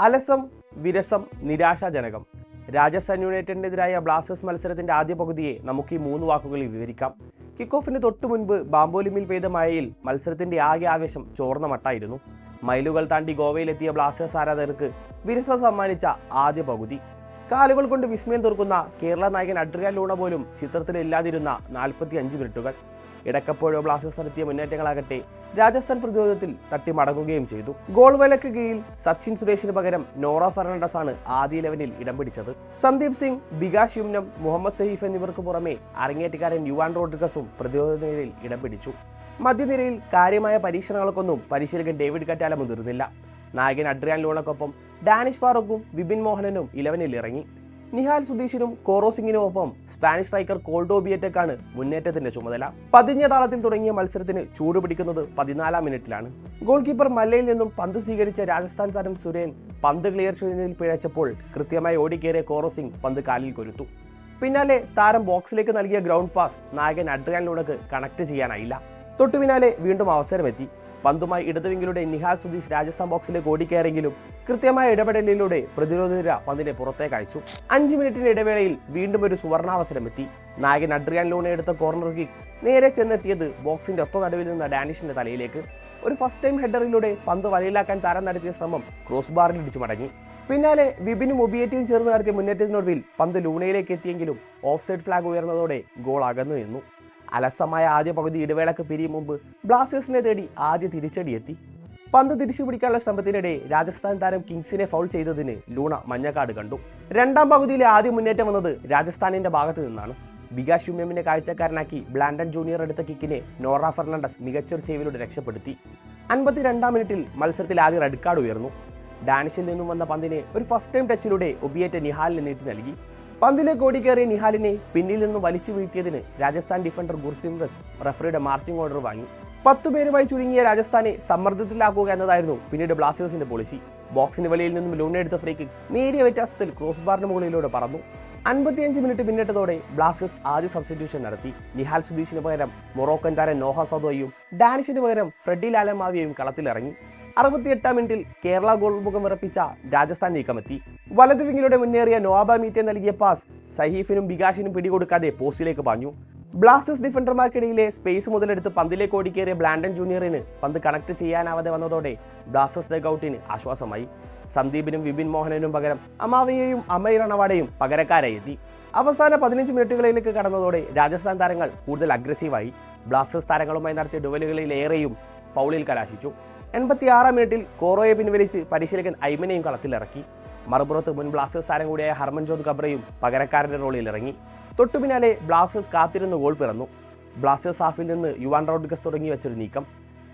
അലസം വിരസം നിരാശാജനകം. Rajasthan യുണൈറ്റഡിനെതിരായ Blasters മത്സരത്തിന്റെ ആദ്യ പകുതിയെ നമുക്ക് ഈ മൂന്ന് വാക്കുകളിൽ വിവരിക്കാം. കിക്ക് ഓഫിന് തൊട്ടു മുൻപ് ബാംബോലിമിൽ പെയ്ത മഴയിൽ മത്സരത്തിന്റെ ആകെ ആവേശം ചോർന്ന മട്ടായിരുന്നു. മൈലുകൾ താണ്ടി ഗോവയിലെത്തിയ ബ്ലാസ്റ്റേഴ്സ് ആരാധകർക്ക് വിരസം സമ്മാനിച്ച ആദ്യ പകുതി. കാലുകൾ കൊണ്ട് വിസ്മയം തീർക്കുന്ന കേരള നായകൻ അഡ്രിയ ലൂണ പോലും ചിത്രത്തിലില്ലാതിരുന്ന നാൽപ്പത്തി അഞ്ച് മിനിറ്റുകൾ. ഇടക്കപ്പോഴോ ബ്ലാസ്റ്റേഴ്സ് നടത്തിയ മുന്നേറ്റങ്ങളാകട്ടെ രാജസ്ഥാൻ പ്രതിരോധത്തിൽ തട്ടി മടങ്ങുകയും ചെയ്തു. ഗോൾ വലക്ക് കീഴിൽ സച്ചിൻ സുരേഷിന് പകരം നോറ ഫെർണാണ്ടസ് ആണ് ആദ്യ ഇലവനിൽ ഇടം പിടിച്ചത്. സന്ദീപ് സിംഗ് ബികാഷ് യുമ്നം മുഹമ്മദ് സഹീഫ് എന്നിവർക്ക് പുറമെ അരങ്ങേറ്റക്കാരൻ യുവാൻ റോഡ്രിഗസും പ്രതിരോധ നിരയിൽ ഇടം പിടിച്ചു. മധ്യനിരയിൽ കാര്യമായ പരീക്ഷണങ്ങൾക്കൊന്നും പരിശീലകൻ ഡേവിഡ് കറ്റാല മുതിർന്നില്ല. നായകൻ അഡ്രിയാൻ ലോണക്കൊപ്പം ഡാനിഷ് ഫാറൂഖും വിപിൻ മോഹനനും ഇലവനിൽ ഇറങ്ങി. നിഹാൽ സുധീഷിനും കോറോസിംഗിനുമൊപ്പം സ്പാനിഷ് സ്ട്രൈക്കർ കോൾഡോ ബിയറ്റക്കാണ് മുന്നേറ്റത്തിന്റെ ചുമതല. പതിഞ്ഞ താളത്തിൽ തുടങ്ങിയ മത്സരത്തിന് ചൂടുപിടിക്കുന്നത് പതിനാലാം മിനിറ്റിലാണ്. ഗോൾ കീപ്പർ മല്ലയിൽ നിന്നും പന്ത് സ്വീകരിച്ച രാജസ്ഥാൻ താരം സുരേൻ പന്ത് ക്ലിയർ ചെയ്യുന്നതിൽ പിഴച്ചപ്പോൾ കൃത്യമായി ഓടിക്കേറിയ കോറോസിംഗ് പന്ത് കാലിൽ കൊരുത്തു. പിന്നാലെ താരം ബോക്സിലേക്ക് നൽകിയ ഗ്രൗണ്ട് പാസ് നായകൻ അഡ്രിയാൻ കണക്ട് ചെയ്യാനായില്ല. തൊട്ടുപിന്നാലെ വീണ്ടും അവസരമെത്തി. പന്തുമായി ഇടതുവിങ്കിലൂടെ നിഹാൽ സുധീഷ് രാജസ്ഥാൻ ബോക്സിലേക്ക് ഓടിക്കയറിയെങ്കിലും കൃത്യമായ ഇടപെടലിലൂടെ പ്രതിരോധ നിര പന്തിനെ പുറത്തേക്ക് അയച്ചു. അഞ്ച് മിനിറ്റിന്റെ ഇടവേളയിൽ വീണ്ടും ഒരു സുവർണാവസരം എത്തി. നായകൻ അഡ്രിയാൻ ലോണെ എടുത്ത കോർണർ കിക്ക് നേരെ ചെന്നെത്തിയത് ബോക്സിന്റെ ഒത്ത നടുവിൽ നിന്ന ഡാനിഷിന്റെ തലയിലേക്ക്. ഒരു ഫസ്റ്റ് ടൈം ഹെഡറിലൂടെ പന്ത് വലയിലാക്കാൻ താരം നടത്തിയ ശ്രമം ക്രോസ് ബാറിൽ ഇടിച്ചു മടങ്ങി. പിന്നാലെ വിപിനും ഒബിയേറ്റിയും ചേർന്ന് നടത്തിയ മുന്നേറ്റത്തിനൊടുവിൽ പന്ത് ലൂണയിലേക്ക് എത്തിയെങ്കിലും ഓഫ് സൈഡ് ഫ്ലാഗ് ഉയർന്നതോടെ ഗോൾ അകന്നു നിന്നു. അലസമായ ആദ്യ പകുതി ഇടവേളക്ക് പിരിയും മുമ്പ് ബ്ലാസ്റ്റേഴ്സിനെ തേടി ആദ്യ തിരിച്ചടി എത്തി. പന്ത് തിരിച്ചു പിടിക്കാനുള്ള ശ്രമത്തിനിടെ രാജസ്ഥാൻ താരം കിങ്സിനെ ഫൗൾ ചെയ്തതിന് ലൂണ മഞ്ഞക്കാട് കണ്ടു. രണ്ടാം പകുതിയിലെ ആദ്യ മുന്നേറ്റം വന്നത് രാജസ്ഥാനിന്റെ ഭാഗത്ത് നിന്നാണ്. ബികാശുമ്യമിനെ കാഴ്ചക്കാരനാക്കി ബ്ലാൻഡൻ ജൂനിയർ എടുത്ത കിക്കിനെ നോറ ഫെർണാണ്ടസ് മികച്ചൊരു സേവിലൂടെ രക്ഷപ്പെടുത്തി. അൻപത്തിരണ്ടാം മിനിറ്റിൽ മത്സരത്തിൽ ആദ്യ റെഡ് കാർഡ് ഉയർന്നു. ഡാനിഷിൽ നിന്നും വന്ന പന്തിനെ ഒരു ഫസ്റ്റ് ടൈം ടച്ചിലൂടെ ഒബിയേറ്റ നിഹാലിന് നീട്ടി നൽകി. പന്തിലേക്ക് ഓടിക്കേറിയ നിഹാലിനെ പിന്നിൽ നിന്ന് വലിച്ചു വീഴ്ത്തിയതിന് രാജസ്ഥാൻ ഡിഫൻഡർ ഗുർസിമ്രത് റഫറിയുടെ മാർച്ചിംഗ് ഓർഡർ വാങ്ങി. പത്തു പേരുമായി ചുരുങ്ങിയ രാജസ്ഥാനെ സമ്മർദ്ദത്തിലാക്കുക എന്നതായിരുന്നു പിന്നീട് ബ്ലാസ്റ്റേഴ്സിന്റെ പോളിസി. ബോക്സിന് വെളിയിൽ നിന്നും ലോൺ എടുത്ത ഫ്രീ കിക്ക് നേരിയ വ്യത്യാസത്തിൽ ക്രോസ് ബാറിന് മുകളിലൂടെ പറന്നു. അൻപത്തിയഞ്ച് മിനിറ്റ് പിന്നിട്ടതോടെ ബ്ലാസ്റ്റേഴ്സ് ആദ്യ സബ്സ്റ്റിറ്റ്യൂഷൻ നടത്തി. നിഹാൽ സുധീഷിന് പകരം മൊറോക്കൻ താരം നോഹ സദോയും ഡാനിഷിന് പകരം ഫ്രെഡി ലാലമാവിയയും കളത്തിലിറങ്ങി. അറുപത്തിയെട്ടാം മിനിറ്റിൽ കേരള ഗോൾമുഖം വിറപ്പിച്ച രാജസ്ഥാൻ നീക്കമെത്തി. വലതു വിങ്ങിലൂടെ മുന്നേറിയ നോബ മീറ്റെ നൽകിയ പാസ് സഹീഫിനും ബികാഷിനും പിടികൊടുക്കാതെ പോസ്റ്റിലേക്ക് പാഞ്ഞു. ബ്ലാസ്റ്റേഴ്സ് ഡിഫൻഡർമാർക്കിടയിലെ സ്പേസ് മുതലെടുത്ത് പന്തിലേക്ക് ഓടിക്കേറിയ ബ്ലാൻഡൻ ജൂനിയറിന് പന്ത് കണക്ട് ചെയ്യാനാവാതെ വന്നതോടെ ബ്ലാസ്റ്റേഴ്സ് ഡെഗൌട്ടിന് ആശ്വാസമായി. സന്ദീപിനും വിപിൻ മോഹനനും പകരം അമാവയെയും അമയ് റണവാടയും പകരക്കാരായി എത്തി. അവസാന പതിനഞ്ച് മിനിറ്റുകളിലേക്ക് കടന്നതോടെ രാജസ്ഥാൻ താരങ്ങൾ കൂടുതൽ അഗ്രസീവായി ബ്ലാസ്റ്റേഴ്സ് താരങ്ങളുമായി നടത്തിയ ഡുവലുകളിൽ ഏറെയും ഫൗളിൽ കലാശിച്ചു. എൺപത്തിയാറാം മിനിറ്റിൽ കോറോയെ പിൻവലിച്ച് പരിശീലകൻ ഐമനെയും കളത്തിലിറക്കി. മറുപുറത്ത് മുൻ ബ്ലാസ്റ്റേഴ്സ് താരം കൂടിയായ ഹർമൻജോത് കബ്രയും പകരക്കാരന്റെ റോളിൽ ഇറങ്ങി. തൊട്ടുപിന്നാലെ ബ്ലാസ്റ്റേഴ്സ് കാത്തിരുന്ന് ഗോൾ പിറന്നു. ബ്ലാസ്റ്റേഴ്സ് ഹാഫിൽ നിന്ന് യുവാൻ റോഡ്രിഗസ് തുടങ്ങി വെച്ചൊരു നീക്കം.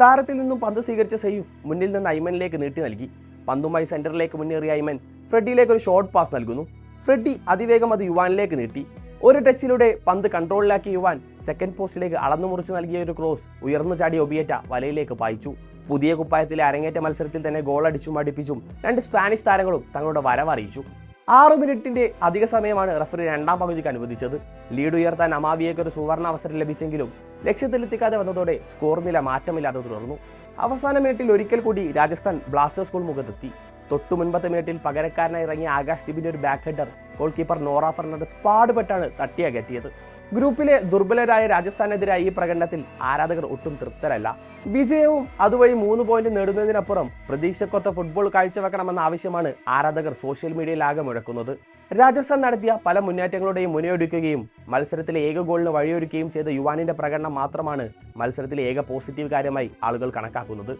താരത്തിൽ നിന്നും പന്ത് സ്വീകരിച്ച സെയ്ഫ് മുന്നിൽ നിന്ന് ഐമനിലേക്ക് നീട്ടി നൽകി. പന്തുമായി സെന്ററിലേക്ക് മുന്നേറിയ ഐമൻ ഫ്രെഡിയിലേക്ക് ഒരു ഷോർട്ട് പാസ് നൽകുന്നു. ഫ്രെഡി അതിവേഗം അത് യുവാനിലേക്ക് നീട്ടി. ഒരു ടച്ചിലൂടെ പന്ത് കൺട്രോളിലാക്കി യുവാൻ സെക്കൻഡ് പോസ്റ്റിലേക്ക് അളന്നു മുറിച്ച് നൽകിയ ഒരു ക്രോസ് ഉയർന്നു ചാടി ഒബിയേറ്റ വലയിലേക്ക് പായിച്ചു. പുതിയ കുപ്പായത്തിലെ അരങ്ങേറ്റ മത്സരത്തിൽ തന്നെ ഗോൾ അടിച്ചും അടിപ്പിച്ചും രണ്ട് സ്പാനിഷ് താരങ്ങളും തങ്ങളുടെ വരവറിയിച്ചു ആറ് മിനിറ്റിന്റെ അധിക സമയമാണ് റഫറി രണ്ടാം പകുതിക്ക് അനുവദിച്ചത്. ലീഡ് ഉയർത്താൻ അമാവിയേക്ക് ഒരു സുവർണ അവസരം ലഭിച്ചെങ്കിലും ലക്ഷ്യത്തിലെത്തിക്കാതെ വന്നതോടെ സ്കോർ നില മാറ്റമില്ലാതെ തുടർന്നു. അവസാന മിനിറ്റിൽ ഒരിക്കൽ കൂടി രാജസ്ഥാൻ ബ്ലാസ്റ്റേഴ്സ് ഗോൾ മുഖത്തെത്തി. തൊട്ടു മുൻപത്തെ മിനിറ്റിൽ പകരക്കാരനായി ഇറങ്ങിയ ആകാശ് ദീപിന്റെ ഒരു back header goalkeeper Nora Fernandes പാടുപെട്ടാണ് തട്ടിയകറ്റിയത് ഗ്രൂപ്പിലെ ദുർബലരായ രാജസ്ഥാനെതിരായ ഈ പ്രകടനത്തിൽ ആരാധകർ ഒട്ടും തൃപ്തരല്ല. വിജയവും അതുവഴി മൂന്ന് പോയിന്റ് നേടുന്നതിനപ്പുറം പ്രതീക്ഷക്കൊത്ത ഫുട്ബോൾ കാഴ്ചവെക്കണമെന്ന ആവശ്യമാണ് ആരാധകർ സോഷ്യൽ മീഡിയയിലാകെ മുഴക്കുന്നത്. രാജസ്ഥാൻ നടത്തിയ പല മുന്നേറ്റങ്ങളുടെയും മുനയൊടുക്കുകയും മത്സരത്തിലെ ഏക ഗോളിന് വഴിയൊരുക്കുകയും ചെയ്ത യുവാനിന്റെ പ്രകടനം മാത്രമാണ് മത്സരത്തിലെ ഏക പോസിറ്റീവ് കാര്യമായി ആളുകൾ കണക്കാക്കുന്നത്.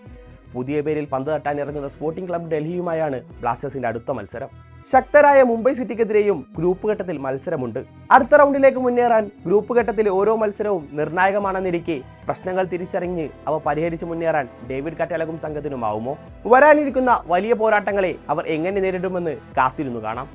പുതിയ പേരിൽ പന്ത് തട്ടാൻ ഇറങ്ങുന്ന സ്പോർട്ടിംഗ് ക്ലബ് ഡൽഹിയുമായാണ് ബ്ലാസ്റ്റേഴ്സിന്റെ അടുത്ത മത്സരം. ശക്തരായ മുംബൈ സിറ്റിക്കെതിരെയും ഗ്രൂപ്പ് ഘട്ടത്തിൽ മത്സരമുണ്ട്. അടുത്ത റൗണ്ടിലേക്ക് മുന്നേറാൻ ഗ്രൂപ്പ് ഘട്ടത്തിലെ ഓരോ മത്സരവും നിർണായകമാണെന്നിരിക്കെ പ്രശ്നങ്ങൾ തിരിച്ചറിഞ്ഞ് അവ പരിഹരിച്ച് മുന്നേറാൻ ഡേവിഡ് കറ്റാലകും സംഘത്തിനുമാവുമോ? വരാനിരിക്കുന്ന വലിയ പോരാട്ടങ്ങളെ അവർ എങ്ങനെ നേരിടുമെന്ന് കാത്തിരുന്നു കാണാം.